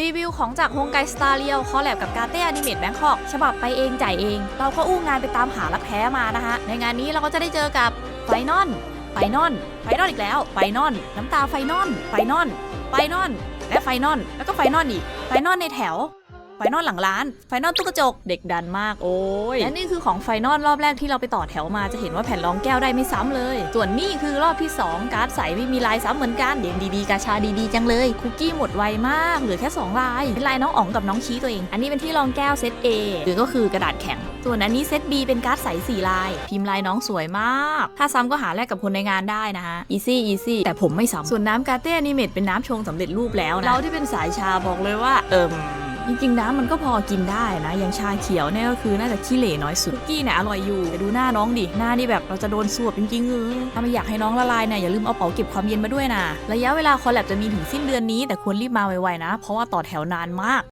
รีวิวของจากฮงไกสตาร์เรียวคอลแลบกับกาเต้อนิเมตแบงคอกฉบับไปเองจ่ายเอง เราก็อู้งานไปตามหารักแท้มานะคะในงานนี้เราก็จะได้เจอกับไฟนอนไฟนอนไฟนอนอีกแล้วไฟนอน น้ำตาไฟนอนไฟนอนไฟนอน และไฟนอน แล้วก็ไฟนอนอีกไฟนอนในแถว ไฟนอลหลังร้าน ไฟนอลตู้กระจก เด็กดันมากโอ้ย และนี่คือของไฟนอลรอบแรกที่เราไปต่อแถวมาจะเห็นว่าแผ่นรองแก้วได้ไม่ซ้ำเลย ส่วนนี่คือรอบที่ 2 การ์ดใสไม่มีลายซ้ำเหมือนกันเดมดีๆกาชาดีๆจังเลย คุกกี้หมดไวมากเหลือแค่ 2 ลายเป็นลายน้องอ๋องกับน้องชี้ตัวเอง อันนี้เป็นที่รองแก้วเซต A หรือก็คือกระดาษแข็ง ส่วนอันนี้เซต B เป็นการ์ดใสสี่ลาย พิมพ์ลายน้องสวยมาก ถ้าซ้ำก็หาแลกกับคนในงานได้นะฮะอีซี่อีซี่แต่ผมไม่ซ้ำส่วนน้ำกาเต้อนิเมตเป็นน้ำชงสำเร็จรูปแล้วนะเราที่เป็นสายชาบอกเลยว่าเอิม จริงๆน้ำมันก็พอกินได้นะอย่างชาเขียวเนี่ยก็คือน่าจะขี้เหร่น้อยสุดคุกกี้เนี่ยอร่อยอยู่แต่ดูหน้าน้องดิหน้านี่แบบเราจะโดนสวบจริงๆเออถ้าไม่อยากให้น้องละลายเนี่ยอย่าลืมเอาเป๋าเก็บความเย็นมาด้วยนะระยะเวลาคอลแลบจะมีถึงสิ้นเดือนนี้แต่ควรรีบมาไวๆนะ เพราะว่าต่อแถวนานมาก